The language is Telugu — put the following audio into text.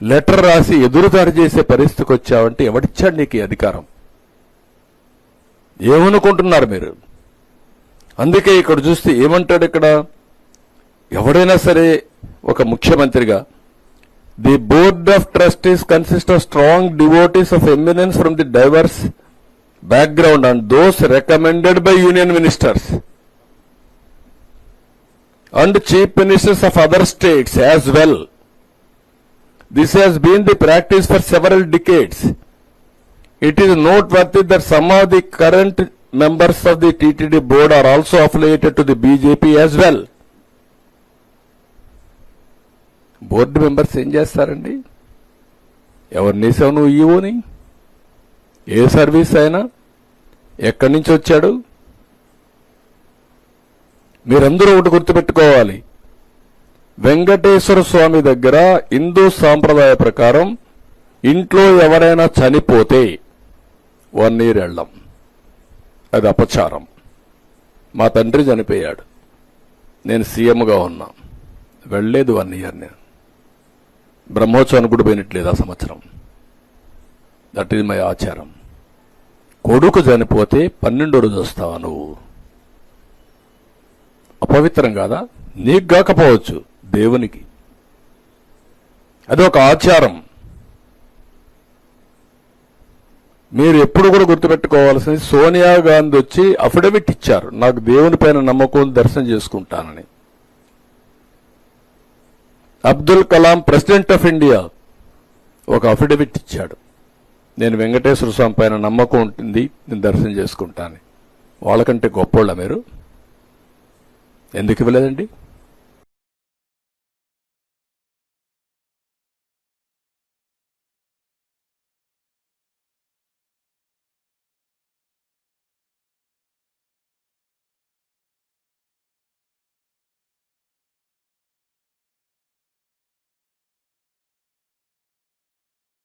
లెటర్ రాసి ఎదురుదాడి చేసే పరిస్థితికి వచ్చావంటే ఎవడిచ్చాడు నీకు అధికారం? ఏమనుకుంటున్నారు మీరు? అందుకే ఇక్కడ చూస్తే ఏమంటాడు ఇక్కడ? ఎవడైనా సరే ఒక ముఖ్యమంత్రిగా the board of trustees consist of strong devotees of eminence from the diverse background and those recommended by union ministers and chief ministers of other states as well This has been the practice for several decades. It is noteworthy that some of the current members of the TTD board are also affiliated to the BJP as well. Board members ఏం చేస్తారండి ఎవరిని వేసావు నువ్వు ఈవోని ఏ సర్వీస్ అయినా ఎక్కడి నుంచి వచ్చాడు? మీరందరూ ఒకటి గుర్తుపెట్టుకోవాలి. వెంకటేశ్వర స్వామి దగ్గర హిందూ సాంప్రదాయ ప్రకారం ఇంట్లో ఎవరైనా చనిపోతే వన్ ఇయర్ వెళ్ళం అది అపచారం. మా తండ్రి చనిపోయాడు. నేను సీఎంగా ఉన్నా. వెళ్ళలేదు వన్ ఇయర్ నేను. బ్రహ్మోత్సవానికి కూడా పోయినట్లేదు ఆ సంవత్సరం. దట్ ఈజ్ మై ఆచారం. కొడుకు చనిపోతే పన్నెండో రోజు వస్తావా నువ్వు? అపవిత్రం కాదా? నీకు కాకపోవచ్చు దేవునికి. అది ఒక ఆచారం. మీరు ఎప్పుడు కూడా గుర్తుపెట్టుకోవాల్సింది సోనియా గాంధీ వచ్చి అఫిడవిట్ ఇచ్చారు. నాకు దేవుని పైన నమ్మకం దర్శనం చేసుకుంటానని. Abdul Kalam president of India ఒక అఫిడవిట్ ఇచ్చాడు. నేను వెంకటేశ్వర స్వామి పైన నమ్మకం ఉంటుంది నేను దర్శనం చేసుకుంటాను. వాళ్ళకంటే గొప్పోళ్ళ మీరు? ఎందుకు ఇవ్వలేదండి?